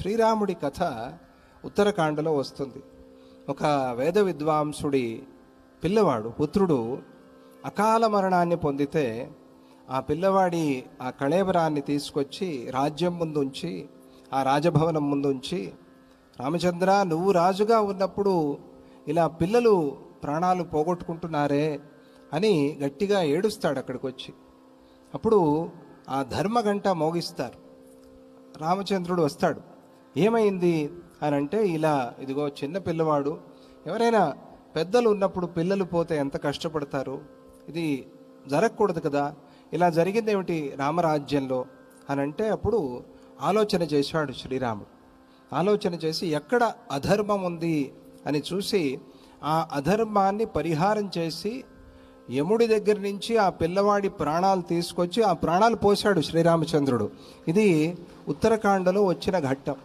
శ్రీరాముడి కథ ఉత్తరకాండలో వస్తుంది. ఒక వేద విద్వాంసుడి పిల్లవాడు పుత్రుడు అకాల మరణాన్ని పొందితే ఆ పిల్లవాడి ఆ కళేబరాన్ని తీసుకొచ్చి రాజ్యం ముందుంచి ఆ రాజభవనం ముందుంచి రామచంద్ర నువ్వు రాజుగా ఉన్నప్పుడు ఇలా పిల్లలు ప్రాణాలు పోగొట్టుకుంటున్నారే అని గట్టిగా ఏడుస్తాడు అక్కడికి వచ్చి అప్పుడు ఆ ధర్మగంట మోగిస్తారు. రామచంద్రుడు వస్తాడు. ఏమైంది అని అంటే ఇలా ఇదిగో చిన్న పిల్లవాడు ఎవరైనా పెద్దలు ఉన్నప్పుడు పిల్లలు పోతే ఎంత కష్టపడతారు? ఇది జరగకూడదు కదా? ఇలా జరిగింది ఏమిటి రామరాజ్యంలో? అని అంటే అప్పుడు ఆలోచన చేశాడు శ్రీరాముడు. ఆలోచన చేసి ఎక్కడ అధర్మం ఉంది అని చూసి ఆ అధర్మాన్ని పరిహారం చేసి యముడి దగ్గర నుంచి ఆ పిల్లవాడి ప్రాణాలు తీసుకొచ్చి ఆ ప్రాణాలు పోశాడు శ్రీరామచంద్రుడు. ఇది ఉత్తరాఖండలో వచ్చిన ఘట్టం.